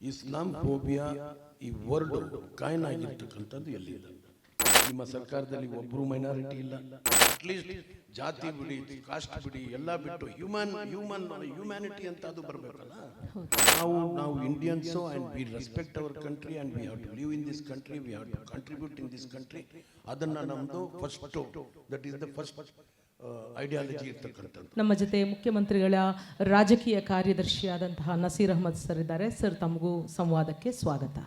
ಇಸ್ಲಾಂ phobia ಈ word coin ಆಗಿರ್ತಕ್ಕಂಥದ್ದು ಎಲ್ಲಿ ನಿಮ್ಮ ಸರ್ಕಾರದಲ್ಲಿ ಒಬ್ಬರು ಮೈನಾರಿಟಿ ಇಲ್ಲ. ಅಟ್ಲೀಸ್ಟ್ ಜಾತಿ ಬಿಡಿ ಕಾಸ್ಟ್ ಬಿಡಿ, ಎಲ್ಲ ಬಿಟ್ಟು ಹ್ಯೂಮನ್ ಹ್ಯೂಮನ್ ಹ್ಯೂಮ್ಯಾನಿಟಿ ಅಂತ ಅದು ಬರಬೇಕಲ್ಲ? ನಾವು ನಾವು Indians and we respect our country and we have to live in this country we have to contribute in this country ಅದನ್ನು ನಮ್ಮದು first that is the first ideology ಇರ್ತಕ್ಕಂಥದ್ದು ನಮ್ಮ ಜೊತೆ ಮುಖ್ಯಮಂತ್ರಿಗಳ ರಾಜಕೀಯ ಕಾರ್ಯದರ್ಶಿಯಾದಂತಹ ನಸೀರ್ ಅಹಮದ್ ಸರ್ ಇದ್ದಾರೆ. ಸರ್, ತಮಗೂ ಸಂವಾದಕ್ಕೆ ಸ್ವಾಗತ.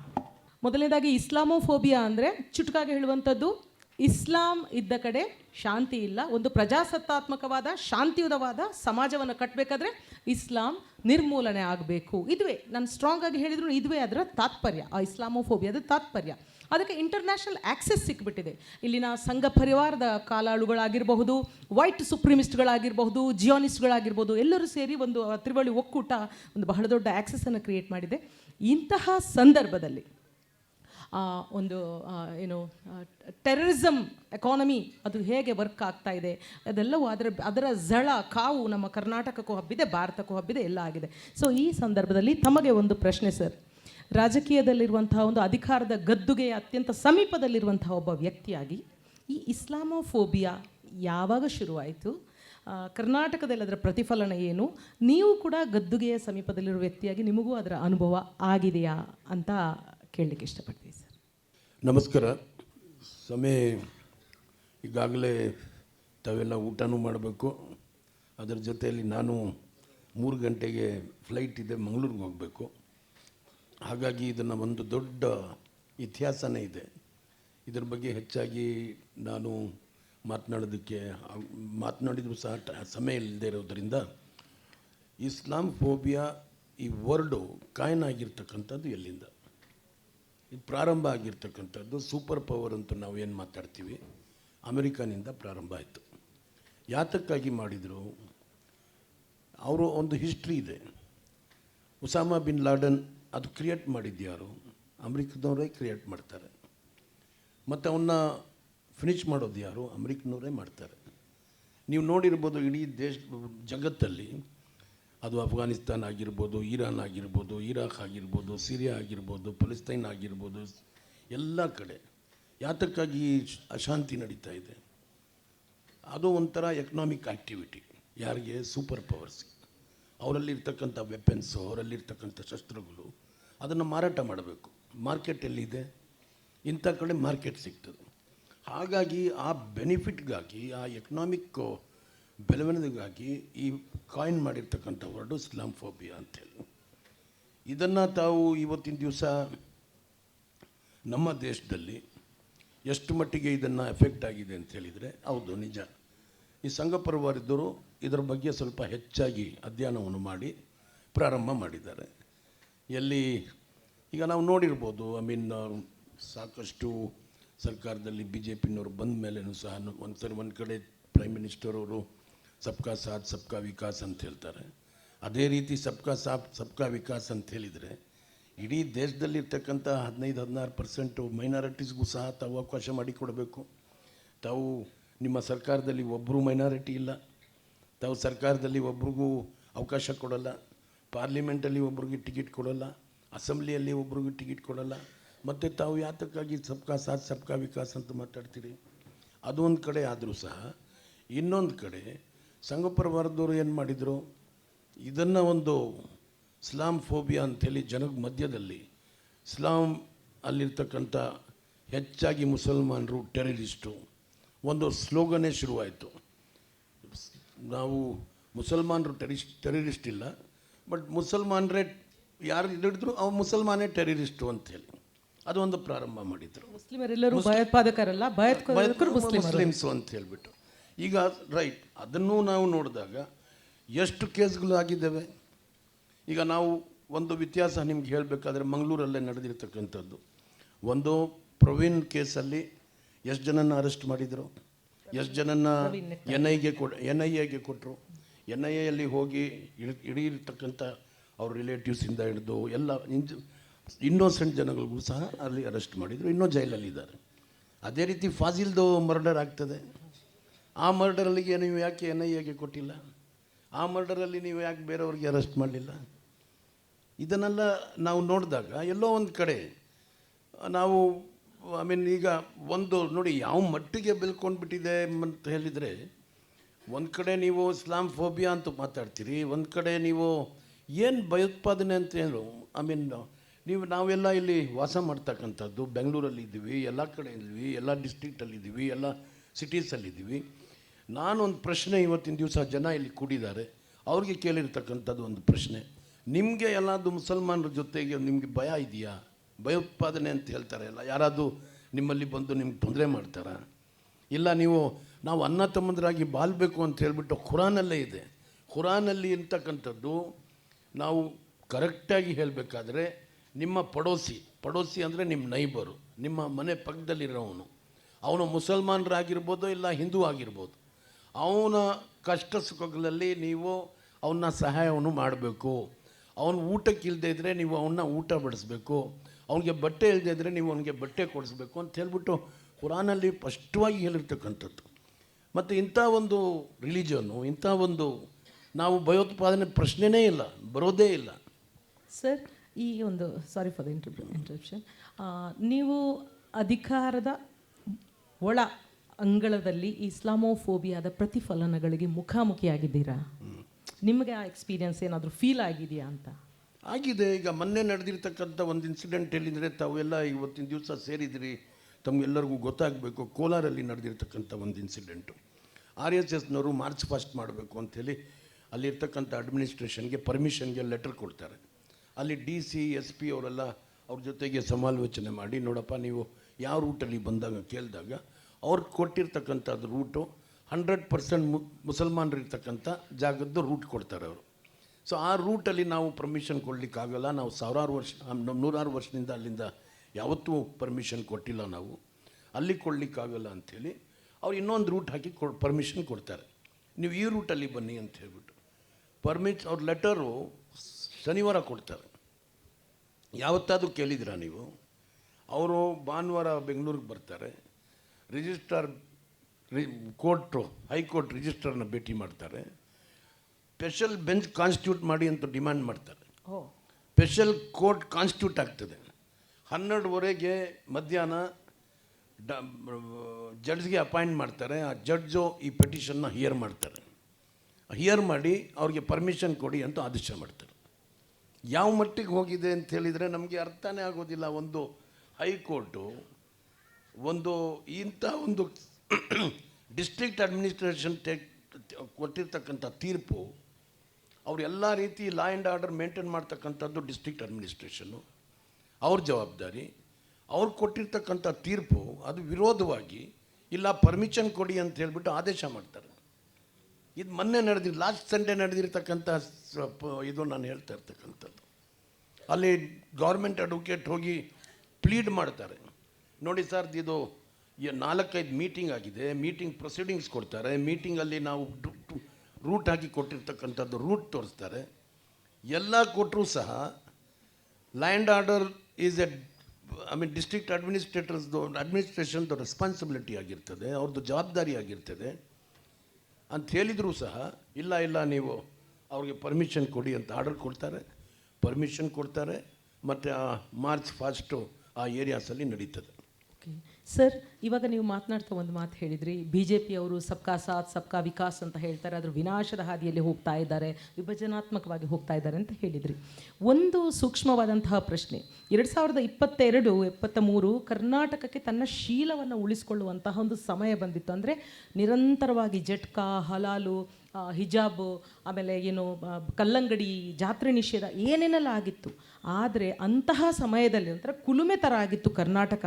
ಮೊದಲನೇದಾಗಿ ಇಸ್ಲಾಮೋಫೋಬಿಯಾ ಅಂದರೆ ಚುಟುಕಾಗಿ ಹೇಳುವಂಥದ್ದು, ಇಸ್ಲಾಂ ಇದ್ದ ಕಡೆ ಶಾಂತಿ ಇಲ್ಲ. ಒಂದು ಪ್ರಜಾಸತ್ತಾತ್ಮಕವಾದ, ಶಾಂತಿಯುತವಾದ ಸಮಾಜವನ್ನು ಕಟ್ಟಬೇಕಾದ್ರೆ ಇಸ್ಲಾಂ ನಿರ್ಮೂಲನೆ ಆಗಬೇಕು. ಇದುವೇ, ನಾನು ಸ್ಟ್ರಾಂಗ್ ಆಗಿ ಹೇಳಿದ್ರು, ಇದುವೇ ಅದರ ತಾತ್ಪರ್ಯ. ಆ ಇಸ್ಲಾಮೋಫೋಬಿಯಾದ ತಾತ್ಪರ್ಯ. ಅದಕ್ಕೆ ಇಂಟರ್ನ್ಯಾಷನಲ್ ಆ್ಯಕ್ಸೆಸ್ ಸಿಕ್ಬಿಟ್ಟಿದೆ. ಇಲ್ಲಿನ ಸಂಘ ಪರಿವಾರದ ಕಾಲಾಳುಗಳಾಗಿರಬಹುದು ವೈಟ್ ಸುಪ್ರೀಮಿಸ್ಟ್ಗಳಾಗಿರಬಹುದು ಜಿಯೋನಿಸ್ಟ್ಗಳಾಗಿರ್ಬೋದು ಎಲ್ಲರೂ ಸೇರಿ ಒಂದು ತ್ರಿವಳಿ ಒಕ್ಕೂಟ ಒಂದು ಬಹಳ ದೊಡ್ಡ ಆ್ಯಕ್ಸೆಸನ್ನು ಕ್ರಿಯೇಟ್ ಮಾಡಿದೆ. ಇಂತಹ ಸಂದರ್ಭದಲ್ಲಿ ಒಂದು ಏನು ಟೆರರಿಸಮ್ ಎಕಾನಮಿ ಅದು ಹೇಗೆ ವರ್ಕ್ ಆಗ್ತಾ ಇದೆ, ಅದೆಲ್ಲವೂ ಅದರ ಅದರ ಝಳ ಕಾವು ನಮ್ಮ ಕರ್ನಾಟಕಕ್ಕೂ ಹಬ್ಬಿದೆ, ಭಾರತಕ್ಕೂ ಹಬ್ಬಿದೆ, ಎಲ್ಲ ಆಗಿದೆ. ಸೊ ಈ ಸಂದರ್ಭದಲ್ಲಿ ತಮಗೆ ಒಂದು ಪ್ರಶ್ನೆ ಸರ್. ರಾಜಕೀಯದಲ್ಲಿರುವಂತಹ ಒಂದು ಅಧಿಕಾರದ ಗದ್ದುಗೆಯ ಅತ್ಯಂತ ಸಮೀಪದಲ್ಲಿರುವಂತಹ ಒಬ್ಬ ವ್ಯಕ್ತಿಯಾಗಿ ಈ ಇಸ್ಲಾಮೋಫೋಬಿಯಾ ಯಾವಾಗ ಶುರುವಾಯಿತು? ಕರ್ನಾಟಕದಲ್ಲಿ ಅದರ ಪ್ರತಿಫಲನ ಏನು? ನೀವು ಕೂಡ ಗದ್ದುಗೆಯ ಸಮೀಪದಲ್ಲಿರುವ ವ್ಯಕ್ತಿಯಾಗಿ ನಿಮಗೂ ಅದರ ಅನುಭವ ಆಗಿದೆಯಾ ಅಂತ ಕೇಳಲಿಕ್ಕೆ ಇಷ್ಟಪಡ್ತೀವಿ ಸರ್. ನಮಸ್ಕಾರ. ಸಮಯ ಈಗಾಗಲೇ ತಾವೆಲ್ಲ ಊಟನೂ ಮಾಡಬೇಕು. ಅದರ ಜೊತೆಯಲ್ಲಿ ನಾನು ಮೂರು ಗಂಟೆಗೆ ಫ್ಲೈಟ್ ಇದೆ, ಮಂಗಳೂರಿಗೆ ಹೋಗಬೇಕು. ಹಾಗಾಗಿ ಇದನ್ನು ಒಂದು ದೊಡ್ಡ ಇತಿಹಾಸನೇ ಇದೆ. ಇದರ ಬಗ್ಗೆ ಹೆಚ್ಚಾಗಿ ನಾನು ಮಾತನಾಡೋದಕ್ಕೆ ಮಾತನಾಡಿದ್ರು ಸಹ ಸಮಯ ಇಲ್ಲದೆ ಇರೋದರಿಂದ ಇಸ್ಲಾಂ ಫೋಬಿಯಾ ಈ ವರ್ಡು ಕಾಯನ್ ಆಗಿರ್ತಕ್ಕಂಥದ್ದು ಎಲ್ಲಿಂದ? ಇದು ಪ್ರಾರಂಭ ಆಗಿರ್ತಕ್ಕಂಥದ್ದು ಸೂಪರ್ ಪವರ್ ಅಂತ ನಾವು ಏನು ಮಾತಾಡ್ತೀವಿ? ಅಮೆರಿಕನಿಂದ ಪ್ರಾರಂಭ ಆಯಿತು. ಯಾತಕ್ಕಾಗಿ ಮಾಡಿದರು? ಅವರು ಒಂದು ಹಿಸ್ಟ್ರಿ ಇದೆ. ಉಸಾಮಾ ಬಿನ್ ಲಾಡನ್ ಅದು ಕ್ರಿಯೇಟ್ ಮಾಡಿದ್ದು ಯಾರು? ಅಮೆರಿಕದವರೇ ಕ್ರಿಯೇಟ್ ಮಾಡ್ತಾರೆ. ಮತ್ತು ಅವನ್ನ ಫಿನಿಶ್ ಮಾಡೋದು ಯಾರು? ಅಮೆರಿಕನವರೇ ಮಾಡ್ತಾರೆ. ನೀವು ನೋಡಿರ್ಬೋದು ಇಡೀ ದೇಶ, ಜಗತ್ತಲ್ಲಿ ಅದು ಅಫ್ಘಾನಿಸ್ತಾನ್ ಆಗಿರ್ಬೋದು, ಇರಾನ್ ಆಗಿರ್ಬೋದು, ಇರಾಕ್ ಆಗಿರ್ಬೋದು, ಸಿರಿಯಾ ಆಗಿರ್ಬೋದು ಪಲಸ್ತೈನ್ ಆಗಿರ್ಬೋದು, ಎಲ್ಲ ಕಡೆ ಯಾತಕ್ಕಾಗಿ ಅಶಾಂತಿ ನಡೀತಾ ಇದೆ? ಅದು ಒಂಥರ ಎಕನಾಮಿಕ್ ಆ್ಯಕ್ಟಿವಿಟಿ ಯಾರಿಗೆ? ಸೂಪರ್ ಪವರ್ಸ್ ಅವರಲ್ಲಿರ್ತಕ್ಕಂಥ ವೆಪನ್ಸು ಅವರಲ್ಲಿರ್ತಕ್ಕಂಥ ಶಸ್ತ್ರಗಳು ಅದನ್ನು ಮಾರಾಟ ಮಾಡಬೇಕು. ಮಾರ್ಕೆಟ್ ಎಲ್ಲಿದೆ? ಇಂಥ ಕಡೆ ಮಾರ್ಕೆಟ್ ಸಿಗ್ತದೆ. ಹಾಗಾಗಿ ಆ ಬೆನಿಫಿಟ್ಗಾಗಿ ಆ ಎಕನಾಮಿಕ್ ಬೆಳವಣಿಗೆಗಾಗಿ ಈ ಕಾಯಿನ್ ಮಾಡಿರ್ತಕ್ಕಂಥ ವರ್ಡು ಸ್ಲಮ್ ಫೋಬಿಯಾ ಅಂತೇಳಿ. ಇದನ್ನು ತಾವು ಇವತ್ತಿನ ದಿವಸ ನಮ್ಮ ದೇಶದಲ್ಲಿ ಎಷ್ಟು ಮಟ್ಟಿಗೆ ಇದನ್ನು ಎಫೆಕ್ಟ್ ಆಗಿದೆ ಅಂತ ಹೇಳಿದರೆ, ಹೌದು, ನಿಜ. ಈ ಸಂಘ ಪರಿವಾರಿದ್ದರು ಇದರ ಬಗ್ಗೆ ಸ್ವಲ್ಪ ಹೆಚ್ಚಾಗಿ ಅಧ್ಯಯನವನ್ನು ಮಾಡಿ ಪ್ರಾರಂಭ ಮಾಡಿದ್ದಾರೆ. ಎಲ್ಲಿ ಈಗ ನಾವು ನೋಡಿರ್ಬೋದು ಐ ಮೀನ್ ಸಾಕಷ್ಟು ಸರ್ಕಾರದಲ್ಲಿ ಬಿ ಜೆ ಪಿನವರು ಬಂದ ಮೇಲೇನೂ ಸಹ ಒಂದು ಸರಿ ಒಂದು ಕಡೆ ಪ್ರೈಮ್ ಮಿನಿಸ್ಟರ್ ಅವರು ಸಬ್ಕಾ ಸಾಥ್, ಸಬ್ಕಾ ವಿಕಾಸ್ ಅಂತ ಹೇಳ್ತಾರೆ. ಅದೇ ರೀತಿ ಸಬ್ಕಾ ಸಾಥ್, ಸಬ್ಕಾ ವಿಕಾಸ್ ಅಂತ ಹೇಳಿದರೆ ಇಡೀ ದೇಶದಲ್ಲಿರ್ತಕ್ಕಂಥ ಹದಿನೈದು, ಹದಿನಾರು ಪರ್ಸೆಂಟು ಮೈನಾರಿಟೀಸ್ಗೂ ಸಹ ತಾವು ಅವಕಾಶ ಮಾಡಿಕೊಡಬೇಕು. ತಾವು ನಿಮ್ಮ ಸರ್ಕಾರದಲ್ಲಿ ಒಬ್ಬರು ಮೈನಾರಿಟಿ ಇಲ್ಲ. ತಾವು ಸರ್ಕಾರದಲ್ಲಿ ಒಬ್ರಿಗೂ ಅವಕಾಶ ಕೊಡಲ್ಲ, ಪಾರ್ಲಿಮೆಂಟಲ್ಲಿ ಒಬ್ರಿಗೆ ಟಿಕೆಟ್ ಕೊಡಲ್ಲ, ಅಸೆಂಬ್ಲಿಯಲ್ಲಿ ಒಬ್ರಿಗೂ ಟಿಕೆಟ್ ಕೊಡಲ್ಲ, ಮತ್ತು ತಾವು ಯಾತಕ್ಕಾಗಿ ಸಬ್ಕಾ ಸಾಥ್, ಸಬ್ಕಾ ವಿಕಾಸ್ ಅಂತ ಮಾತಾಡ್ತೀರಿ? ಅದು ಒಂದು ಕಡೆ ಆದರೂ ಸಹ, ಇನ್ನೊಂದು ಕಡೆ ಸಂಘ ಪರಿವಾರದವರು ಏನು ಮಾಡಿದರು? ಇದನ್ನು ಒಂದು ಸ್ಲಾಮ್ ಫೋಬಿಯಾ ಅಂಥೇಳಿ ಜನಕ್ಕೆ ಮಧ್ಯದಲ್ಲಿ ಸ್ಲಾಮ್ ಅಲ್ಲಿರ್ತಕ್ಕಂಥ ಹೆಚ್ಚಾಗಿ ಮುಸಲ್ಮಾನರು ಟೆರರಿಸ್ಟು ಒಂದು ಸ್ಲೋಗನೇ ಶುರುವಾಯಿತು. ನಾವು ಮುಸಲ್ಮಾನರು ಟೆರಿಸ್ಟ್ ಟೆರರಿಸ್ಟ್ ಇಲ್ಲ ಬಟ್ ಮುಸಲ್ಮಾನರೇ ಯಾರು ಹಿಡಿದ್ರು ಅವು ಮುಸಲ್ಮಾನೇ ಟೆರರಿಸ್ಟು ಅಂತೇಳಿ ಅದೊಂದು ಪ್ರಾರಂಭ ಮಾಡಿದ್ರು. ಮುಸ್ಲಿಮರೆಲ್ಲರೂ ಭಯೋತ್ಪಾದಕರಲ್ಲ ಮುಸ್ಲಿಮ್ಸು ಅಂತ ಹೇಳ್ಬಿಟ್ಟು. ಈಗ ರೈಟ್ ಅದನ್ನು ನಾವು ನೋಡಿದಾಗ ಎಷ್ಟು ಕೇಸ್ಗಳು ಆಗಿದ್ದಾವೆ? ಈಗ ನಾವು ಒಂದು ವ್ಯತ್ಯಾಸ ನಿಮ್ಗೆ ಹೇಳಬೇಕಾದ್ರೆ ಮಂಗಳೂರಲ್ಲೇ ನಡೆದಿರ್ತಕ್ಕಂಥದ್ದು. ಒಂದು ಪ್ರವೀಣ್ ಕೇಸಲ್ಲಿ ಎಷ್ಟು ಜನನ ಅರೆಸ್ಟ್ ಮಾಡಿದರು? ಎಷ್ಟು ಜನನ್ನ ಎನ್ ಐಗೆ ಕೊಡ ಎನ್ ಐ ಎಗೆ ಕೊಟ್ಟರು ಎನ್ ಐ ಎಲ್ಲಿ ಹೋಗಿ ಇಳಿ ಇಡೀ ಇರ್ತಕ್ಕಂಥ ಅವ್ರ ರಿಲೇಟಿವ್ಸಿಂದ ಹಿಡಿದು ಎಲ್ಲ ಇಂಜ್ ಇನ್ನೋಸೆಂಟ್ ಜನಗಳಿಗೂ ಸಹ ಅಲ್ಲಿ ಅರೆಸ್ಟ್ ಮಾಡಿದರು. ಇನ್ನೂ ಜೈಲಲ್ಲಿದ್ದಾರೆ ಅದೇ ರೀತಿ ಫಾಜಿಲ್ದು ಮರ್ಡರ್ ಆಗ್ತದೆ. ಆ ಮರ್ಡರಲ್ಲಿಗೆ ನೀವು ಯಾಕೆ ಎನ್ ಐ ಎಗೆ ಕೊಟ್ಟಿಲ್ಲ? ಆ ಮರ್ಡರಲ್ಲಿ ನೀವು ಯಾಕೆ ಬೇರೆಯವ್ರಿಗೆ ಅರೆಸ್ಟ್ ಮಾಡಲಿಲ್ಲ? ಇದನ್ನೆಲ್ಲ ನಾವು ನೋಡಿದಾಗ ಎಲ್ಲೋ ಒಂದು ಕಡೆ ನಾವು ಐ ಮೀನ್ ಈಗ ಒಂದು ನೋಡಿ ಯಾವ ಮಟ್ಟಿಗೆ ಬೆಳ್ಕೊಂಡ್ಬಿಟ್ಟಿದೆ ಅಂತ ಹೇಳಿದರೆ, ಒಂದು ಕಡೆ ನೀವು ಇಸ್ಲಾಂ ಫೋಬಿಯಾ ಅಂತ ಮಾತಾಡ್ತೀರಿ, ಒಂದು ಕಡೆ ನೀವು ಏನು ಭಯೋತ್ಪಾದನೆ ಅಂತ ಹೇಳು ಐ ಮೀನ್ ನೀವು ನಾವೆಲ್ಲ ಇಲ್ಲಿ ವಾಸ ಮಾಡ್ತಕ್ಕಂಥದ್ದು, ಬೆಂಗಳೂರಲ್ಲಿ ಇದ್ದೀವಿ, ಎಲ್ಲ ಕಡೆ ಇದ್ದೀವಿ, ಎಲ್ಲ ಡಿಸ್ಟ್ರಿಕ್ಟಲ್ಲಿ ಇದ್ದೀವಿ, ಎಲ್ಲ ಸಿಟೀಸಲ್ಲಿದ್ದೀವಿ ನಾನೊಂದು ಪ್ರಶ್ನೆ ಇವತ್ತಿನ ದಿವಸ ಜನ ಇಲ್ಲಿ ಕೂಡಿದ್ದಾರೆ, ಅವ್ರಿಗೆ ಕೇಳಿರ್ತಕ್ಕಂಥದ್ದು ಒಂದು ಪ್ರಶ್ನೆ. ನಿಮಗೆ ಎಲ್ಲಾದರೂ ಮುಸಲ್ಮಾನರ ಜೊತೆಗೆ ನಿಮಗೆ ಭಯ ಇದೆಯಾ? ಭಯೋತ್ಪಾದನೆ ಅಂತ ಹೇಳ್ತಾರೆ. ಎಲ್ಲ ಯಾರಾದರೂ ನಿಮ್ಮಲ್ಲಿ ಬಂದು ನಿಮ್ಗೆ ತೊಂದರೆ ಮಾಡ್ತಾರಾ? ಇಲ್ಲ, ನೀವು, ನಾವು ಅನ್ನ ತಮ್ಮಂದರಾಗಿ ಬಾಳ್ಬೇಕು ಅಂತ ಹೇಳಿಬಿಟ್ಟು ಖುರಾನಲ್ಲೇ ಇದೆ. ಖುರಾನಲ್ಲಿ ಇರ್ತಕ್ಕಂಥದ್ದು ನಾವು ಕರೆಕ್ಟಾಗಿ ಹೇಳಬೇಕಾದ್ರೆ ನಿಮ್ಮ ಪಡೋಸಿ ಪಡೋಸಿ ಅಂದರೆ ನಿಮ್ಮ ನೈಬರು, ನಿಮ್ಮ ಮನೆ ಪಕ್ಕದಲ್ಲಿರೋವನು ಅವನು ಮುಸಲ್ಮಾನರಾಗಿರ್ಬೋದು ಇಲ್ಲ ಹಿಂದೂ ಆಗಿರ್ಬೋದು. ಅವನ ಕಷ್ಟ ಸುಖಗಳಲ್ಲಿ ನೀವು ಅವನ್ನ ಸಹಾಯವನ್ನು ಮಾಡಬೇಕು. ಅವನು ಊಟಕ್ಕೆ ಇಲ್ಲದೆ ಇದ್ದರೆ ನೀವು ಅವನ್ನ ಊಟ ಬಡಿಸ್ಬೇಕು. ಅವನಿಗೆ ಬಟ್ಟೆ ಇಲ್ಲದೆ ಇದ್ದರೆ ನೀವು ಅವನಿಗೆ ಬಟ್ಟೆ ಕೊಡಿಸ್ಬೇಕು ಅಂತ ಹೇಳ್ಬಿಟ್ಟು ಕುರಾನಲ್ಲಿ ಸ್ಪಷ್ಟವಾಗಿ ಹೇಳಿರ್ತಕ್ಕಂಥದ್ದು. ಮತ್ತು ಇಂಥ ಒಂದು ರಿಲಿಜನ್ನು ಇಂಥ ಒಂದು ನಾವು ಭಯೋತ್ಪಾದನೆ ಪ್ರಶ್ನೆನೇ ಇಲ್ಲ ಬರೋದೇ ಇಲ್ಲ. ಸರ್ ಈ ಒಂದು sorry for the inter interruption ನೀವು ಅಧಿಕಾರದ ಒಳ ಅಂಗಳದಲ್ಲಿ ಇಸ್ಲಾಮೋಫೋಬಿಯಾದ ಪ್ರತಿಫಲನಗಳಿಗೆ ಮುಖಾಮುಖಿಯಾಗಿದ್ದೀರಾ? ನಿಮಗೆ ಆ ಎಕ್ಸ್ಪೀರಿಯನ್ಸ್ ಏನಾದರೂ ಫೀಲ್ ಆಗಿದೆಯಾ ಅಂತ? ಆಗಿದೆ. ಈಗ ಮೊನ್ನೆ ನಡೆದಿರ್ತಕ್ಕಂಥ ಒಂದು ಇನ್ಸಿಡೆಂಟ್ ಹೇಳಿದರೆ ತಾವೆಲ್ಲ ಇವತ್ತಿನ ದಿವಸ ಸೇರಿದಿರಿ. ತಮಗೆಲ್ಲರಿಗೂ ಗೊತ್ತಾಗಬೇಕು, ಕೋಲಾರಲ್ಲಿ ನಡೆದಿರ್ತಕ್ಕಂಥ ಒಂದು ಇನ್ಸಿಡೆಂಟು ಆರ್ ಎಸ್ ಎಸ್ನವರು ಮಾರ್ಚ್ ಫಾಸ್ಟ್ ಮಾಡಬೇಕು ಅಂಥೇಳಿ ಅಲ್ಲಿರ್ತಕ್ಕಂಥ ಅಡ್ಮಿನಿಸ್ಟ್ರೇಷನ್ಗೆ ಪರ್ಮಿಷನ್ಗೆ ಲೆಟರ್ ಕೊಡ್ತಾರೆ. ಅಲ್ಲಿ ಡಿ ಸಿ ಎಸ್ ಪಿ ಅವರೆಲ್ಲ ಅವ್ರ ಜೊತೆಗೆ ಸಮಾಲೋಚನೆ ಮಾಡಿ, ನೋಡಪ್ಪ ನೀವು ಯಾವ ರೂಟಲ್ಲಿ ಬಂದಾಗ ಕೇಳಿದಾಗ ಅವ್ರು ಕೊಟ್ಟಿರ್ತಕ್ಕಂಥದ್ದು ರೂಟು ಹಂಡ್ರೆಡ್ ಪರ್ಸೆಂಟ್ ಮುಸಲ್ಮಾನರಿರ್ತಕ್ಕಂಥ ಜಾಗದ್ದು ರೂಟ್ ಕೊಡ್ತಾರೆ ಅವರು. ಸೊ ಆ ರೂಟಲ್ಲಿ ನಾವು ಪರ್ಮಿಷನ್ ಕೊಡಲಿಕ್ಕಾಗಲ್ಲ. ನಾವು ಸಾವಿರಾರು ವರ್ಷ ನೂರಾರು ವರ್ಷದಿಂದ ಅಲ್ಲಿಂದ ಯಾವತ್ತೂ ಪರ್ಮಿಷನ್ ಕೊಟ್ಟಿಲ್ಲ ನಾವು. ಅಲ್ಲಿ ಕೊಡಲಿಕ್ಕಾಗಲ್ಲ ಅಂಥೇಳಿ ಅವ್ರು ಇನ್ನೊಂದು ರೂಟ್ ಹಾಕಿ ಕೊ ಪರ್ಮಿಷನ್ ಕೊಡ್ತಾರೆ. ನೀವು ಈ ರೂಟಲ್ಲಿ ಬನ್ನಿ ಅಂತ ಹೇಳ್ಬಿಟ್ಟು. ಪರ್ಮಿಟ್ ಅವ್ರ ಲೆಟರು ಶನಿವಾರ ಕೊಡ್ತಾರೆ. ಯಾವತ್ತಾದರೂ ಕೇಳಿದಿರಾ ನೀವು? ಅವರು ಭಾನುವಾರ ಬೆಂಗಳೂರಿಗೆ ಬರ್ತಾರೆ. ರಿಜಿಸ್ಟ್ರಾರ್, ರಿ, ಕೋರ್ಟು, ಹೈಕೋರ್ಟ್ ರಿಜಿಸ್ಟ್ರನ್ನ ಭೇಟಿ ಮಾಡ್ತಾರೆ. ಸ್ಪೆಷಲ್ ಬೆಂಚ್ ಕಾನ್ಸ್ಟಿಟ್ಯೂಟ್ ಮಾಡಿ ಅಂತ ಡಿಮ್ಯಾಂಡ್ ಮಾಡ್ತಾರೆ. ಓ. ಸ್ಪೆಷಲ್ ಕೋರ್ಟ್ ಕಾನ್ಸ್ಟಿಟ್ಯೂಟ್ ಆಗ್ತದೆ. ಹನ್ನೆರಡುವರೆಗೆ ಮಧ್ಯಾಹ್ನ ಡ ಜಡ್ಜ್ಗೆ ಅಪಾಯಿಂಟ್ ಮಾಡ್ತಾರೆ. ಆ ಜಡ್ಜು ಈ ಪೆಟಿಷನ್ನ ಹಿಯರ್ ಮಾಡ್ತಾರೆ. ಹಿಯರ್ ಮಾಡಿ ಅವ್ರಿಗೆ ಪರ್ಮಿಷನ್ ಕೊಡಿ ಅಂತ ಆದೇಶ ಮಾಡ್ತಾರೆ. ಯಾವ ಮಟ್ಟಿಗೆ ಹೋಗಿದೆ ಅಂತ ಹೇಳಿದರೆ ನಮಗೆ ಅರ್ಥನೇ ಆಗೋದಿಲ್ಲ. ಒಂದು ಹೈಕೋರ್ಟು ಒಂದು ಇಂಥ ಒಂದು ಡಿಸ್ಟ್ರಿಕ್ಟ್ ಅಡ್ಮಿನಿಸ್ಟ್ರೇಷನ್ ಟೆಕ್ ಕೊಟ್ಟಿರ್ತಕ್ಕಂಥ ತೀರ್ಪು ಅವ್ರು ಎಲ್ಲ ರೀತಿ ಲಾ ಆ್ಯಂಡ್ ಆರ್ಡರ್ ಮೇಂಟೈನ್ ಮಾಡ್ತಕ್ಕಂಥದ್ದು ಡಿಸ್ಟ್ರಿಕ್ಟ್ ಅಡ್ಮಿನಿಸ್ಟ್ರೇಷನ್ನು ಅವ್ರ ಜವಾಬ್ದಾರಿ, ಅವ್ರು ಕೊಟ್ಟಿರ್ತಕ್ಕಂಥ ತೀರ್ಪು, ಅದು ವಿರೋಧವಾಗಿ, ಇಲ್ಲ ಪರ್ಮಿಷನ್ ಕೊಡಿ ಅಂತ ಹೇಳಿಬಿಟ್ಟು ಆದೇಶ ಮಾಡ್ತಾರೆ. ಇದು ಮೊನ್ನೆ ನಡೆದಿದ್ದು ಲಾಸ್ಟ್ ಸಂಡೇ ನಡೆದಿರ್ತಕ್ಕಂಥ ಇದು ನಾನು ಹೇಳ್ತಾ ಇರ್ತಕ್ಕಂಥದ್ದು. ಅಲ್ಲಿ ಗೌರ್ಮೆಂಟ್ ಅಡ್ವೊಕೇಟ್ ಹೋಗಿ ಪ್ಲೀಡ್ ಮಾಡ್ತಾರೆ. ನೋಡಿ ಸರ್ ಇದು ನಾಲ್ಕೈದು ಮೀಟಿಂಗ್ ಆಗಿದೆ ಮೀಟಿಂಗ್ ಪ್ರೊಸೀಡಿಂಗ್ಸ್ ಕೊಡ್ತಾರೆ ಮೀಟಿಂಗಲ್ಲಿ ನಾವು ರೂಟ್ ಹಾಕಿ ಕೊಟ್ಟಿರ್ತಕ್ಕಂಥದ್ದು ರೂಟ್ ತೋರಿಸ್ತಾರೆ. ಎಲ್ಲ ಕೊಟ್ಟರೂ ಸಹ land order is a I mean district ಅಡ್ಮಿನಿಸ್ಟ್ರೇಟರ್ಸ್ದು ಅಡ್ಮಿನಿಸ್ಟ್ರೇಷನ್ದು ರೆಸ್ಪಾನ್ಸಿಬಿಲಿಟಿ ಆಗಿರ್ತದೆ, ಅವ್ರದ್ದು ಜವಾಬ್ದಾರಿ ಆಗಿರ್ತದೆ. ಅಂತ ಹೇಳಿದರೂ ಸಹ ಇಲ್ಲ ಇಲ್ಲ, ನೀವು ಅವ್ರಿಗೆ ಪರ್ಮಿಷನ್ ಕೊಡಿ ಅಂತ ಆರ್ಡರ್ ಕೊಡ್ತಾರೆ. ಪರ್ಮಿಷನ್ ಕೊಡ್ತಾರೆ. ಮತ್ತು ಆ ಮಾರ್ಚ್ ಫಾಸ್ಟು ಆ ಏರಿಯಾಸಲ್ಲಿ ನಡೀತದೆ. ಸರ್, ಇವಾಗ ನೀವು ಮಾತನಾಡ್ತಾ ಒಂದು ಮಾತು ಹೇಳಿದ್ರಿ. ಬಿ ಜೆ ಪಿಯವರು ಸಬ್ಕಾ ಸಾಥ್, ಸಬ್ಕಾ ವಿಕಾಸ್ ಅಂತ ಹೇಳ್ತಾರೆ. ಅದ್ರ ವಿನಾಶದ ಹಾದಿಯಲ್ಲಿ ಹೋಗ್ತಾ ಇದ್ದಾರೆ, ವಿಭಜನಾತ್ಮಕವಾಗಿ ಹೋಗ್ತಾ ಇದ್ದಾರೆ ಅಂತ ಹೇಳಿದ್ರಿ. ಒಂದು ಸೂಕ್ಷ್ಮವಾದಂತಹ ಪ್ರಶ್ನೆ. ಎರಡು ಸಾವಿರದ ಇಪ್ಪತ್ತೆರಡು ಎಪ್ಪತ್ತ ಮೂರು ಕರ್ನಾಟಕಕ್ಕೆ ತನ್ನ ಶೀಲವನ್ನು ಉಳಿಸಿಕೊಳ್ಳುವಂತಹ ಒಂದು ಸಮಯ ಬಂದಿತ್ತು. ಅಂದರೆ ನಿರಂತರವಾಗಿ ಜಟ್ಕಾ, ಹಲಾಲು ಹಿಜಾಬ್, ಆಮೇಲೆ ಏನು ಕಲ್ಲಂಗಡಿ, ಜಾತ್ರೆ ನಿಷೇಧ ಏನೇನೆಲ್ಲ ಆಗಿತ್ತು. ಆದರೆ ಅಂತಹ ಸಮಯದಲ್ಲಿ ಒಂಥರ ಕುಲುಮೆ ಥರ ಆಗಿತ್ತು ಕರ್ನಾಟಕ.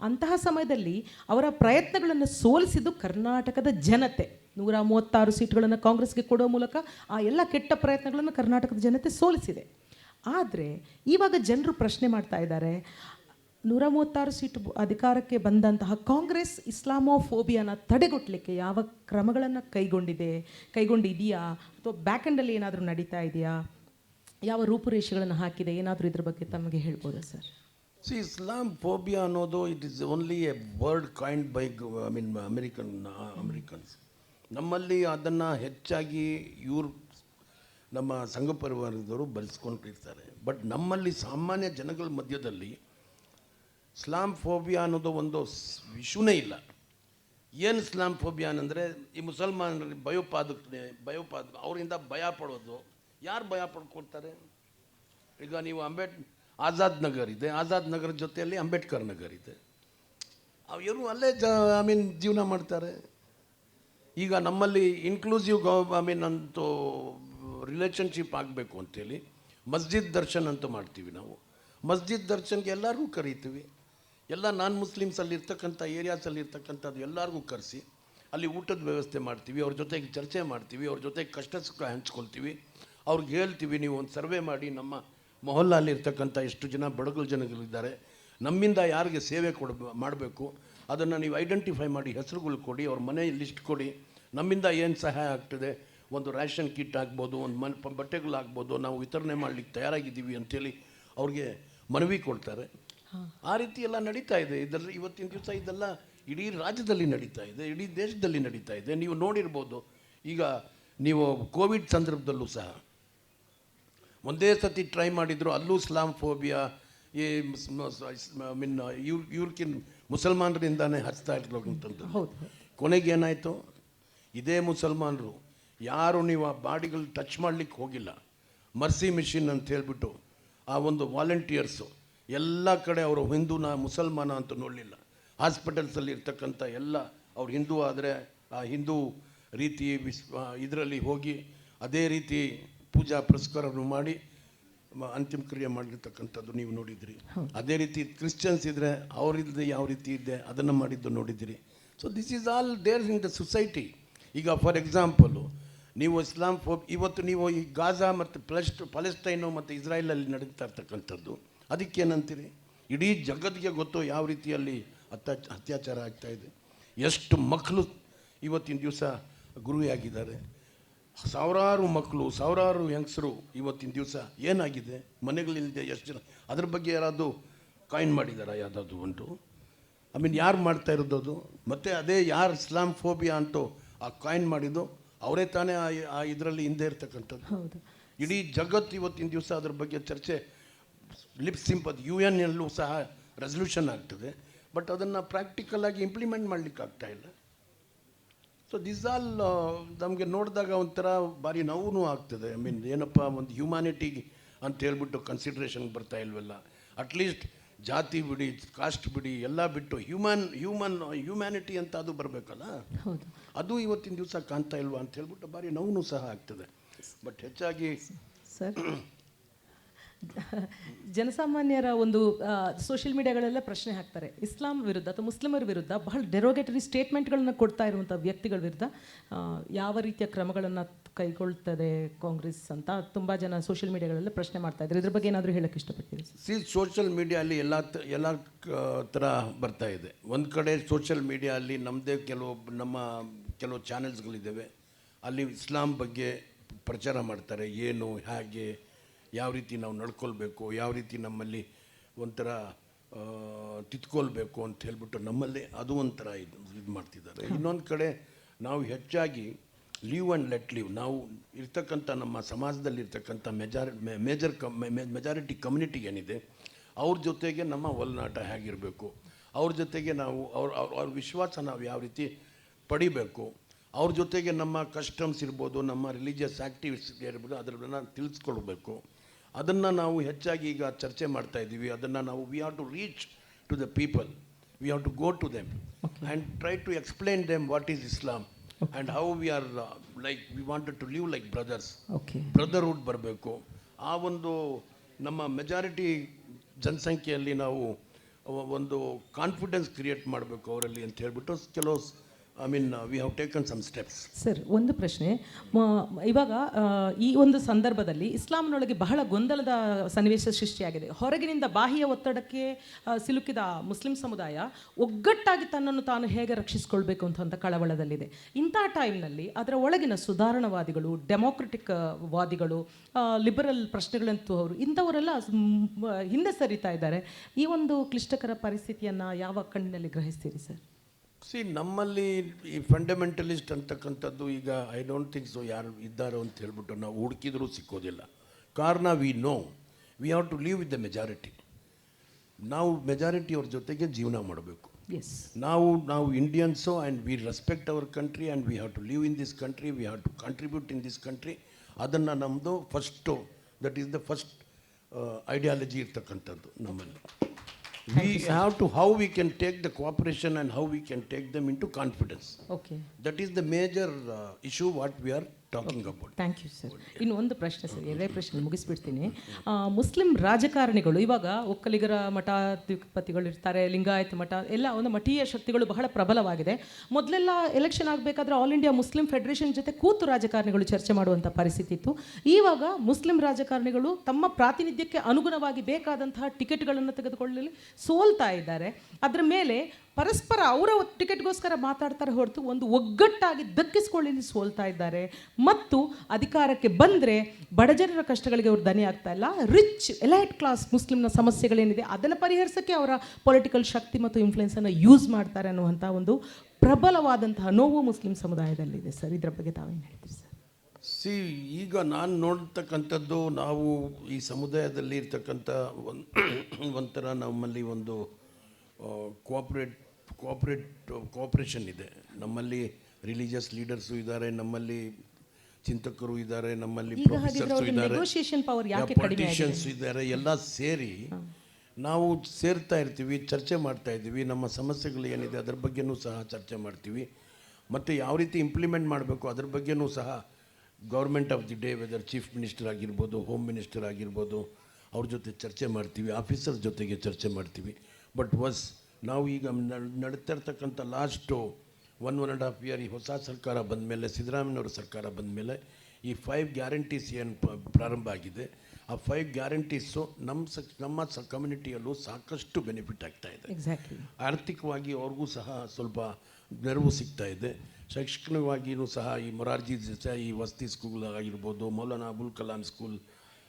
ಅಂತಹ ಸಮಯದಲ್ಲಿ ಅವರ ಪ್ರಯತ್ನಗಳನ್ನು ಸೋಲಿಸಿದ್ದು ಕರ್ನಾಟಕದ ಜನತೆ. ನೂರ ಮೂವತ್ತಾರು ಸೀಟ್ಗಳನ್ನು ಕಾಂಗ್ರೆಸ್ಗೆ ಕೊಡುವ ಮೂಲಕ ಆ ಎಲ್ಲ ಕೆಟ್ಟ ಪ್ರಯತ್ನಗಳನ್ನು ಕರ್ನಾಟಕದ ಜನತೆ ಸೋಲಿಸಿದೆ. ಆದರೆ ಇವಾಗ ಜನರು ಪ್ರಶ್ನೆ ಮಾಡ್ತಾ ಇದ್ದಾರೆ, ನೂರ ಮೂವತ್ತಾರು ಸೀಟು ಅಧಿಕಾರಕ್ಕೆ ಬಂದಂತಹ ಕಾಂಗ್ರೆಸ್ ಇಸ್ಲಾಮೋಫೋಬಿಯಾನ ತಡೆಗಟ್ಟಲಿಕ್ಕೆ ಯಾವ ಕ್ರಮಗಳನ್ನು ಕೈಗೊಂಡಿದೆ, ಕೈಗೊಂಡಿದೆಯಾ? ಅಥವಾ ಬ್ಯಾಕ್ ಎಂಡಲ್ಲಿ ಏನಾದರೂ ನಡೀತಾ ಇದೆಯಾ? ಯಾವ ರೂಪುರೇಷೆಗಳನ್ನು ಹಾಕಿದೆ? ಏನಾದರೂ ಇದ್ರ ಬಗ್ಗೆ ತಮಗೆ ಹೇಳ್ಬೋದಾ ಸರ್? ಸಿ ಇಸ್ಲಾಮ್ ಫೋಬಿಯಾ ಅನ್ನೋದು it is only a word coined by I mean American Americans ನಮ್ಮಲ್ಲಿ ಅದನ್ನು ಹೆಚ್ಚಾಗಿ ಇವ್ರು, ನಮ್ಮ ಸಂಘ ಪರಿವಾರದವರು ಬಳಸ್ಕೊಂಡಿರ್ತಾರೆ ಬಟ್ ನಮ್ಮಲ್ಲಿ ಸಾಮಾನ್ಯ ಜನಗಳ ಮಧ್ಯದಲ್ಲಿ ಸ್ಲಾಮ್ ಫೋಬಿಯಾ ಅನ್ನೋದು ಒಂದು ವಿಷುನೇ ಇಲ್ಲ. ಏನು ಸ್ಲಾಮ್ ಫೋಬಿಯಾ ಅಂದರೆ ಈ ಮುಸಲ್ಮಾನರಲ್ಲಿ ಭಯೋಪಾದಕತೆ ಭಯೋಪಾದ ಅವರಿಂದ ಭಯ ಪಡೋದು. ಯಾರು ಭಯ ಪಡ್ಕೊಳ್ತಾರೆ? ಈಗ ನೀವು ಅಂಬೇಡ್ ಆಜಾದ್ ನಗರ್ ಇದೆ. ಆಜಾದ್ ನಗರ ಜೊತೆಯಲ್ಲಿ ಅಂಬೇಡ್ಕರ್ ನಗರ್ ಇದೆ. ಅವರು ಅಲ್ಲೇ ಜ ಐ ಮೀನ್ ಜೀವನ ಮಾಡ್ತಾರೆ. ಈಗ ನಮ್ಮಲ್ಲಿ ಇನ್ಕ್ಲೂಸಿವ್ ಗೌ ಐ ಮೀನ್ ಅಂತೂ ರಿಲೇಷನ್ಶಿಪ್ ಆಗಬೇಕು ಅಂತೇಳಿ ಮಸ್ಜಿದ್ ದರ್ಶನ್ ಅಂತ ಮಾಡ್ತೀವಿ ನಾವು. ಮಸ್ಜಿದ್ ದರ್ಶನ್ಗೆ ಎಲ್ಲರಿಗೂ ಕರೀತೀವಿ. ಎಲ್ಲ ನಾನ್ ಮುಸ್ಲಿಮ್ಸಲ್ಲಿ ಇರ್ತಕ್ಕಂಥ ಏರಿಯಾಸಲ್ಲಿ ಇರ್ತಕ್ಕಂಥದ್ದು ಎಲ್ಲರಿಗೂ ಕರೆಸಿ ಅಲ್ಲಿ ಊಟದ ವ್ಯವಸ್ಥೆ ಮಾಡ್ತೀವಿ, ಅವ್ರ ಜೊತೆಗೆ ಚರ್ಚೆ ಮಾಡ್ತೀವಿ, ಅವ್ರ ಜೊತೆಗೆ ಕಷ್ಟ ಸುಖ ಹಂಚ್ಕೊಳ್ತೀವಿ. ಅವ್ರಿಗೆ ಹೇಳ್ತೀವಿ, ನೀವು ಒಂದು ಸರ್ವೆ ಮಾಡಿ ನಮ್ಮ ಮೊಹಲ್ಲಾಲ್ಲಿ ಇರ್ತಕ್ಕಂಥ ಎಷ್ಟು ಜನ ಬಡಗಲು ಜನಗಳಿದ್ದಾರೆ ನಮ್ಮಿಂದ ಯಾರಿಗೆ ಸೇವೆ ಕೊಡ ಮಾಡಬೇಕು ಅದನ್ನು ನೀವು ಐಡೆಂಟಿಫೈ ಮಾಡಿ ಹೆಸರುಗಳು ಕೊಡಿ ಅವ್ರ ಮನೆ ಲಿಸ್ಟ್ ಕೊಡಿ. ನಮ್ಮಿಂದ ಏನು ಸಹಾಯ ಆಗ್ತದೆ? ಒಂದು ರ್ಯಾಷನ್ ಕಿಟ್ ಆಗ್ಬೋದು ಒಂದು ಮನ್ ಬಟ್ಟೆಗಳಾಗ್ಬೋದು ನಾವು ವಿತರಣೆ ಮಾಡಲಿಕ್ಕೆ ತಯಾರಾಗಿದ್ದೀವಿ ಅಂಥೇಳಿ ಅವ್ರಿಗೆ ಮನವಿ ಕೊಡ್ತಾರೆ. ಆ ರೀತಿ ಎಲ್ಲ ನಡೀತಾ ಇದೆ. ಇದರಲ್ಲಿ ಇವತ್ತಿನ ದಿವಸ ಇದೆಲ್ಲ ಇಡೀ ರಾಜ್ಯದಲ್ಲಿ ನಡೀತಾ ಇದೆ ಇಡೀ ದೇಶದಲ್ಲಿ ನಡೀತಾ ಇದೆ. ನೀವು ನೋಡಿರ್ಬೋದು ಈಗ ನೀವು ಕೋವಿಡ್ ಸಂದರ್ಭದಲ್ಲೂ ಸಹ ಒಂದೇ ಸತಿ ಟ್ರೈ ಮಾಡಿದ್ರು ಅಲ್ಲೂ ಇಸ್ಲಾಂ ಫೋಬಿಯಾ ಈ ಮೀನ್ ಇವ್ರು ಇವ್ರಕಿನ್ ಮುಸಲ್ಮಾನರಿಂದಾನೇ ಹಚ್ತಾ ಇರ್ತಕ್ಕಂಥದ್ದು ಹೌದು ಕೊನೆಗೆ ಏನಾಯಿತು? ಇದೇ ಮುಸಲ್ಮಾನರು ಯಾರು ನೀವು ಆ ಬಾಡಿಗಳು ಟಚ್ ಮಾಡಲಿಕ್ಕೆ ಹೋಗಿಲ್ಲ. ಮರ್ಸಿ ಮಿಷಿನ್ ಅಂತ ಹೇಳ್ಬಿಟ್ಟು ಆ ಒಂದು ವಾಲಂಟಿಯರ್ಸು ಎಲ್ಲ ಕಡೆ ಅವರು ಹಿಂದೂನ ಮುಸಲ್ಮಾನ ಅಂತ ನೋಡಲಿಲ್ಲ. ಹಾಸ್ಪಿಟಲ್ಸಲ್ಲಿ ಇರ್ತಕ್ಕಂಥ ಎಲ್ಲ ಅವ್ರು ಹಿಂದೂ ಆದರೆ ಆ ಹಿಂದೂ ರೀತಿ ವಿಸ್ ಇದರಲ್ಲಿ ಹೋಗಿ ಅದೇ ರೀತಿ ಪೂಜಾ ಪುರಸ್ಕಾರವನ್ನು ಮಾಡಿ ಅಂತಿಮ ಕ್ರಿಯೆ ಮಾಡಿರ್ತಕ್ಕಂಥದ್ದು ನೀವು ನೋಡಿದ್ರಿ. ಅದೇ ರೀತಿ ಕ್ರಿಶ್ಚಿಯನ್ಸ್ ಇದ್ದರೆ ಅವರಿಲ್ಲದೆ ಯಾವ ರೀತಿ ಇದೆ ಅದನ್ನು ಮಾಡಿದ್ದು ನೋಡಿದ್ದೀರಿ so this is all there in the society ಈಗ ಫಾರ್ ಎಕ್ಸಾಂಪಲು ನೀವು ಇಸ್ಲಾಂ ಫೋಬ್ ಇವತ್ತು ನೀವು ಈ ಗಾಜಾ ಮತ್ತು ಪ್ಲಸ್ಟ್ ಪಲೆಸ್ಟೈನು ಮತ್ತು ಇಸ್ರಾಯೇಲಲ್ಲಿ ನಡೀತಾ ಇರ್ತಕ್ಕಂಥದ್ದು ಅದಕ್ಕೇನಂತೀರಿ ಇಡೀ ಜಗತ್ತಿಗೆ ಗೊತ್ತು ಯಾವ ರೀತಿಯಲ್ಲಿ ಅತ್ಯಾ ಅತ್ಯಾಚಾರ ಆಗ್ತಾ ಇದೆ. ಎಷ್ಟು ಮಕ್ಕಳು ಇವತ್ತಿನ ದಿವಸ ಗುರಿಯಾಗಿದ್ದಾರೆ ಸಾವಿರಾರು ಮಕ್ಕಳು ಸಾವಿರಾರು ಹೆಂಗಸರು ಇವತ್ತಿನ ದಿವಸ ಏನಾಗಿದೆ? ಮನೆಗಳಿಲ್ಲದೆ ಎಷ್ಟು ಜನ? ಅದ್ರ ಬಗ್ಗೆ ಯಾರಾದರೂ ಕಾಯಿನ್ ಮಾಡಿದಾರ? ಯಾವುದಾದ್ರು ಉಂಟು? ಐ ಮೀನ್ ಯಾರು ಮಾಡ್ತಾ ಇರೋದು ಅದು? ಮತ್ತು ಅದೇ ಯಾರು ಇಸ್ಲಾಂ ಫೋಬಿಯಾ ಅಂತೂ ಆ ಕಾಯಿನ್ ಮಾಡಿದ್ದು ಅವರೇ ತಾನೇ ಆ ಆ ಇದರಲ್ಲಿ ಹಿಂದೆ ಇರ್ತಕ್ಕಂಥದ್ದು. ಹೌದು. ಇಡೀ ಜಗತ್ತು ಇವತ್ತಿನ ದಿವಸ ಅದ್ರ ಬಗ್ಗೆ ಚರ್ಚೆ ಲಿಪ್ ಸಿಂಪದ್ ಯು ಎನ್ ಎಲ್ಲೂ ಸಹ ರೆಸಲ್ಯೂಷನ್ ಆಗ್ತದೆ. ಬಟ್ ಅದನ್ನು ಪ್ರಾಕ್ಟಿಕಲ್ ಆಗಿ ಇಂಪ್ಲಿಮೆಂಟ್ ಮಾಡಲಿಕ್ಕೆ ಆಗ್ತಾ ಇಲ್ಲ. ಸೊ ದಿಸ್ ಆಲ್ ನಮಗೆ ನೋಡಿದಾಗ ಒಂಥರ ಭಾರಿ ನೋವು ಆಗ್ತದೆ. ಐ ಮೀನ್ ಏನಪ್ಪ ಒಂದು ಹ್ಯುಮ್ಯಾನಿಟಿ ಅಂತ ಹೇಳ್ಬಿಟ್ಟು ಕನ್ಸಿಡ್ರೇಷನ್ ಬರ್ತಾ ಇಲ್ವಲ್ಲ. ಅಟ್ಲೀಸ್ಟ್ ಜಾತಿ ಬಿಡಿ ಕಾಸ್ಟ್ ಬಿಡಿ ಎಲ್ಲ ಬಿಟ್ಟು ಹ್ಯೂಮನ್ ಹ್ಯೂಮನ್ ಹ್ಯೂಮ್ಯಾನಿಟಿ ಅಂತ ಅದು ಬರಬೇಕಲ್ಲ? ಅದು ಇವತ್ತಿನ ದಿವಸ ಕಾಣ್ತಾ ಇಲ್ವಾ ಅಂತ ಹೇಳ್ಬಿಟ್ಟು ಭಾರಿ ನೋವು ಸಹ ಆಗ್ತದೆ. ಬಟ್ ಹೆಚ್ಚಾಗಿ ಸರ್ ಜನಸಾಮಾನ್ಯರ ಒಂದು ಸೋಷಿಯಲ್ ಮೀಡಿಯಾಗಳೆಲ್ಲ ಪ್ರಶ್ನೆ ಹಾಕ್ತಾರೆ. ಇಸ್ಲಾಂ ವಿರುದ್ಧ ಅಥವಾ ಮುಸ್ಲಿಮರ ವಿರುದ್ಧ ಬಹಳ ಡೆರೋಗೇಟರಿ ಸ್ಟೇಟ್ಮೆಂಟ್ಗಳನ್ನು ಕೊಡ್ತಾ ಇರುವಂಥ ವ್ಯಕ್ತಿಗಳ ವಿರುದ್ಧ ಯಾವ ರೀತಿಯ ಕ್ರಮಗಳನ್ನು ಕೈಗೊಳ್ತದೆ ಕಾಂಗ್ರೆಸ್ ಅಂತ ತುಂಬ ಜನ ಸೋಷಿಯಲ್ ಮೀಡಿಯಾಗಳಲ್ಲಿ ಪ್ರಶ್ನೆ ಮಾಡ್ತಾ ಇದ್ದಾರೆ. ಇದ್ರ ಬಗ್ಗೆ ಏನಾದರೂ ಹೇಳಕ್ಕೆ ಇಷ್ಟಪಡ್ತೀರಿ ಸರ್? ಸಿ ಸೋಷಿಯಲ್ ಮೀಡಿಯಲ್ಲಿ ಎಲ್ಲ ಎಲ್ಲ ಥರ ಬರ್ತಾ ಇದೆ. ಒಂದು ಕಡೆ ಸೋಷಿಯಲ್ ಮೀಡಿಯಲ್ಲಿ ನಮ್ಮದೇ ಕೆಲವು, ನಮ್ಮ ಕೆಲವು ಚಾನೆಲ್ಸ್ಗಳಿದ್ದಾವೆ ಅಲ್ಲಿ ಇಸ್ಲಾಂ ಬಗ್ಗೆ ಪ್ರಚಾರ ಮಾಡ್ತಾರೆ. ಏನು, ಹೇಗೆ ಯಾವ ರೀತಿ ನಾವು ನಡ್ಕೊಳ್ಬೇಕು, ಯಾವ ರೀತಿ ನಮ್ಮಲ್ಲಿ ಒಂಥರ ತಿತ್ಕೊಳ್ಬೇಕು ಅಂತ ಹೇಳ್ಬಿಟ್ಟು ನಮ್ಮಲ್ಲಿ ಅದು ಒಂಥರ ಇದು ಇದು ಮಾಡ್ತಿದ್ದಾರೆ. ಇನ್ನೊಂದು ಕಡೆ ನಾವು ಹೆಚ್ಚಾಗಿ ಲೀವ್ ಆ್ಯಂಡ್ ಲೆಟ್ ಲೀವ್, ನಾವು ಇರ್ತಕ್ಕಂಥ ನಮ್ಮ ಸಮಾಜದಲ್ಲಿರ್ತಕ್ಕಂಥ major major come majority community ಏನಿದೆ, ಅವ್ರ ಜೊತೆಗೆ ನಮ್ಮ ಒಲನಾಟ ಹೇಗಿರಬೇಕು, ಅವ್ರ ಜೊತೆಗೆ ನಾವು, ಅವ್ರ ಅವ್ರ ಅವ್ರ ವಿಶ್ವಾಸ ನಾವು ಯಾವ ರೀತಿ ಪಡಿಬೇಕು, ಅವ್ರ ಜೊತೆಗೆ ನಮ್ಮ ಕಸ್ಟಮ್ಸ್ ಇರ್ಬೋದು, ನಮ್ಮ ರಿಲಿಜಿಯಸ್ ಆ್ಯಕ್ಟಿವಿಟೀಸ್ ಇರ್ಬೋದು ಅದರನ್ನ ತಿಳಿಸ್ಕೊಳ್ಬೇಕು. ಅದನ್ನು ನಾವು ಹೆಚ್ಚಾಗಿ ಈಗ ಚರ್ಚೆ ಮಾಡ್ತಾ ಇದ್ದೀವಿ. ಅದನ್ನು ನಾವು we have to reach to the people we have to go to them and try to explain them what is Islam and how we are like we wanted to live like brothers okay brotherhood ಬರಬೇಕು. ಆ ಒಂದು ನಮ್ಮ majority ಜನಸಂಖ್ಯೆಯಲ್ಲಿ ನಾವು ಒಂದು confidence create ಮಾಡಬೇಕು ಅವರಲ್ಲಿ ಅಂತ ಹೇಳ್ಬಿಟ್ಟು ಕೆಲವು I mean we have taken some steps sir ಒಂದು ಪ್ರಶ್ನೆ. ಮ- ಇವಾಗ ಈ ಒಂದು ಸಂದರ್ಭದಲ್ಲಿ ಇಸ್ಲಾಂನೊಳಗೆ ಬಹಳ ಗೊಂದಲದ ಸನ್ನಿವೇಶ ಸೃಷ್ಟಿಯಾಗಿದೆ. ಹೊರಗಿನಿಂದ ಬಾಹ್ಯ ಒತ್ತಡಕ್ಕೆ ಸಿಲುಕಿದ ಮುಸ್ಲಿಂ ಸಮುದಾಯ ಒಗ್ಗಟ್ಟಾಗಿ ತನ್ನನ್ನು ತಾನು ಹೇಗೆ ರಕ್ಷಿಸಿಕೊಳ್ಬೇಕು ಅಂತ ಕಳವಳದಲ್ಲಿದೆ. ಇಂಥ ಟೈಮ್ನಲ್ಲಿ ಅದರ ಒಳಗಿನ ಸುಧಾರಣವಾದಿಗಳು ಡೆಮೋಕ್ರೆಟಿಕ್ ವಾದಿಗಳು ಲಿಬರಲ್ ಪ್ರಶ್ನೆಗಳಂತೂ ಅವರು ಇಂಥವರೆಲ್ಲ ಹಿಂದೆ ಸರಿತಾ ಇದ್ದಾರೆ. ಈ ಒಂದು ಕ್ಲಿಷ್ಟಕರ ಪರಿಸ್ಥಿತಿಯನ್ನು ಯಾವ ಕಣ್ಣಿನಲ್ಲಿ ಗ್ರಹಿಸ್ತೀರಿ ಸರ್ ಸಿ ನಮ್ಮಲ್ಲಿ ಈ ಫಂಡಮೆಂಟಲಿಸ್ಟ್ ಅಂತಕ್ಕಂಥದ್ದು ಈಗ ಐ ಡೋಂಟ್ ಥಿಂಕ್ ಸೊ ಯಾರು ಇದ್ದಾರೋ ಅಂತ ಹೇಳ್ಬಿಟ್ಟು ನಾವು ಹುಡುಕಿದ್ರೂ ಸಿಕ್ಕೋದಿಲ್ಲ. ಕಾರಣ we know we have to leave with the majority ನಾವು ಮೆಜಾರಿಟಿಯವ್ರ ಜೊತೆಗೆ ಜೀವನ ಮಾಡಬೇಕು. ಎಸ್ ನಾವು ನಾವು Indians and we respect our country and we have to leave in this country we have to contribute in this country ಅದನ್ನು ನಮ್ಮದು first that is the first ideology ಇರ್ತಕ್ಕಂಥದ್ದು ನಮ್ಮಲ್ಲಿ. we have to how we can take the cooperation and how we can take them into confidence. Okay. That is the major issue what we are talking about thank you sir ಇನ್ನು ಒಂದು ಪ್ರಶ್ನೆ sir ಎರಡೇ ಪ್ರಶ್ನೆ ಮುಗಿಸ್ಬಿಡ್ತೀನಿ. Muslim ರಾಜಕಾರಣಿಗಳು ಇವಾಗ ಒಕ್ಕಲಿಗರ ಮಠಾಧಿಪತಿಗಳು ಇರ್ತಾರೆ ಲಿಂಗಾಯತ ಮಠ ಎಲ್ಲ ಒಂದು ಮಠೀಯ ಶಕ್ತಿಗಳು ಬಹಳ ಪ್ರಬಲವಾಗಿದೆ. ಮೊದಲೆಲ್ಲ ಎಲೆಕ್ಷನ್ ಆಗಬೇಕಾದ್ರೆ ಆಲ್ ಇಂಡಿಯಾ ಮುಸ್ಲಿಂ ಫೆಡರೇಷನ್ ಜೊತೆ ಕೂತು ರಾಜಕಾರಣಿಗಳು ಚರ್ಚೆ ಮಾಡುವಂಥ ಪರಿಸ್ಥಿತಿ ಇತ್ತು. ಇವಾಗ ಮುಸ್ಲಿಂ ರಾಜಕಾರಣಿಗಳು ತಮ್ಮ ಪ್ರಾತಿನಿಧ್ಯಕ್ಕೆ ಅನುಗುಣವಾಗಿ ಬೇಕಾದಂತಹ ಟಿಕೆಟ್ಗಳನ್ನು ತೆಗೆದುಕೊಳ್ಳಲಿ ಸೋಲ್ತಾ ಇದ್ದಾರೆ. ಅದರ ಮೇಲೆ ಪರಸ್ಪರ ಅವರ ಟಿಕೆಟ್ಗೋಸ್ಕರ ಮಾತಾಡ್ತಾರೆ ಹೊರತು ಒಂದು ಒಗ್ಗಟ್ಟಾಗಿ ದಕ್ಕಿಸ್ಕೊಳ್ಳಿ ಸೋಲ್ತಾ ಇದ್ದಾರೆ. ಮತ್ತು ಅಧಿಕಾರಕ್ಕೆ ಬಂದರೆ ಬಡಜನರ ಕಷ್ಟಗಳಿಗೆ ಅವರು ದನಿ ಆಗ್ತಾ ಇಲ್ಲ. ರಿಚ್ ಎಲೈಟ್ ಕ್ಲಾಸ್ ಮುಸ್ಲಿಮ್ನ ಸಮಸ್ಯೆಗಳೇನಿದೆ, ಅದನ್ನು ಪರಿಹರಿಸೋಕ್ಕೆ ಅವರ ಪೊಲಿಟಿಕಲ್ ಶಕ್ತಿ ಮತ್ತು ಇನ್ಫ್ಲುಯೆನ್ಸನ್ನು ಯೂಸ್ ಮಾಡ್ತಾರೆ ಅನ್ನುವಂಥ ಒಂದು ಪ್ರಬಲವಾದಂತಹ ನೋವು ಮುಸ್ಲಿಂ ಸಮುದಾಯದಲ್ಲಿದೆ ಸರ್. ಇದರ ಬಗ್ಗೆ ತಾವೇನು ಹೇಳ್ತೀರಿ ಸರ್? ಸಿ, ಈಗ ನಾನು ನೋಡ್ತಕ್ಕಂಥದ್ದು ನಾವು ಈ ಸಮುದಾಯದಲ್ಲಿ ಇರ್ತಕ್ಕಂಥ ಒಂದು, ಒಂಥರ ನಮ್ಮಲ್ಲಿ ಒಂದು ಕೋಆಪ್ರೇಟ್ ಕೋಆಪ್ರೇಟ್ ಕೋಆಪ್ರೇಷನ್ ಇದೆ. ನಮ್ಮಲ್ಲಿ ರಿಲಿಜಿಯಸ್ ಲೀಡರ್ಸು ಇದ್ದಾರೆ ನಮ್ಮಲ್ಲಿ ಚಿಂತಕರು ಇದ್ದಾರೆ ನಮ್ಮಲ್ಲಿ ಪ್ರೊಫೆಸರ್ಸು ಇದ್ದಾರೆ. ಪೊಲಿಟಿಷಿಯನ್ಸ್ ಇದ್ದಾರೆ ಎಲ್ಲ ಸೇರಿ ನಾವು ಸೇರ್ತಾ ಇರ್ತೀವಿ ಚರ್ಚೆ ಮಾಡ್ತಾ ಇದ್ದೀವಿ ನಮ್ಮ ಸಮಸ್ಯೆಗಳು ಏನಿದೆ ಅದ್ರ ಬಗ್ಗೆನೂ ಸಹ ಚರ್ಚೆ ಮಾಡ್ತೀವಿ. ಮತ್ತು ಯಾವ ರೀತಿ ಇಂಪ್ಲಿಮೆಂಟ್ ಮಾಡಬೇಕು ಅದ್ರ ಬಗ್ಗೆನೂ ಸಹ government of the day whether chief minister ಆಗಿರ್ಬೋದು ಹೋಮ್ ಮಿನಿಸ್ಟರ್ ಆಗಿರ್ಬೋದು ಅವ್ರ ಜೊತೆ ಚರ್ಚೆ ಮಾಡ್ತೀವಿ ಆಫೀಸರ್ ಜೊತೆಗೆ ಚರ್ಚೆ ಮಾಡ್ತೀವಿ. ಬಟ್ ವಾಸ್ ನಾವು ಈಗ ನಡ್- ನಡೀತಾ ಇರ್ತಕ್ಕಂಥ last one one and half year ಈ ಹೊಸ ಸರ್ಕಾರ ಬಂದ ಮೇಲೆ ಸಿದ್ದರಾಮಯ್ಯವ್ರ ಸರ್ಕಾರ ಬಂದ ಮೇಲೆ ಈ ಫೈವ್ ಗ್ಯಾರಂಟೀಸ್ ಏನು ಪ್ರಾರಂಭ ಆಗಿದೆ. ಆ ಫೈವ್ ಗ್ಯಾರಂಟೀಸು ನಮ್ಮ ಸ ನಮ್ಮ ಸ ಕಮ್ಯುನಿಟಿಯಲ್ಲೂ ಸಾಕಷ್ಟು ಬೆನಿಫಿಟ್ ಆಗ್ತಾ ಇದೆ. ಆರ್ಥಿಕವಾಗಿ ಅವ್ರಿಗೂ ಸಹ ಸ್ವಲ್ಪ ನೆರವು ಸಿಗ್ತಾ ಇದೆ. ಶೈಕ್ಷಣಿಕವಾಗಿಯೂ ಸಹ ಈ ಮೊರಾರ್ಜಿ ದೇಸಾಯಿ ಈ ವಸತಿ ಸ್ಕೂಲ್ ಆಗಿರ್ಬೋದು ಮೌಲಾನಾ ಅಬುಲ್ ಕಲಾಂ ಸ್ಕೂಲ್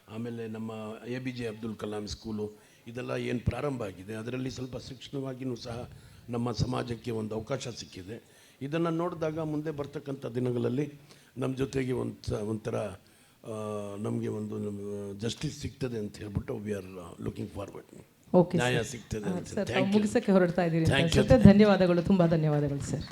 ಆಮೇಲೆ ನಮ್ಮ A B J Abdul Kalam school ಇದೆಲ್ಲ ಏನು ಪ್ರಾರಂಭ ಆಗಿದೆ? ಅದರಲ್ಲಿ ಸ್ವಲ್ಪ ಶಿಕ್ಷಣವಾಗಿಯೂ ಸಹ ನಮ್ಮ ಸಮಾಜಕ್ಕೆ ಒಂದು ಅವಕಾಶ ಸಿಕ್ಕಿದೆ. ಇದನ್ನು ನೋಡಿದಾಗ ಮುಂದೆ ಬರ್ತಕ್ಕಂಥ ದಿನಗಳಲ್ಲಿ ನಮ್ಮ ಜೊತೆಗೆ ಒಂದು ಒಂಥರ ನಮಗೆ ಒಂದು ಜಸ್ಟಿಸ್ ಸಿಗ್ತದೆ ಅಂತ ಹೇಳ್ಬಿಟ್ಟು we are looking forward okay ನ್ಯಾಯ ಸಿಗ್ತದೆ ಮುಗಿಸಕ್ಕೆ ಹೊರಡ್ತಾ ಇದ್ದೀರಿ ಧನ್ಯವಾದಗಳು. ತುಂಬ ಧನ್ಯವಾದಗಳು ಸರ್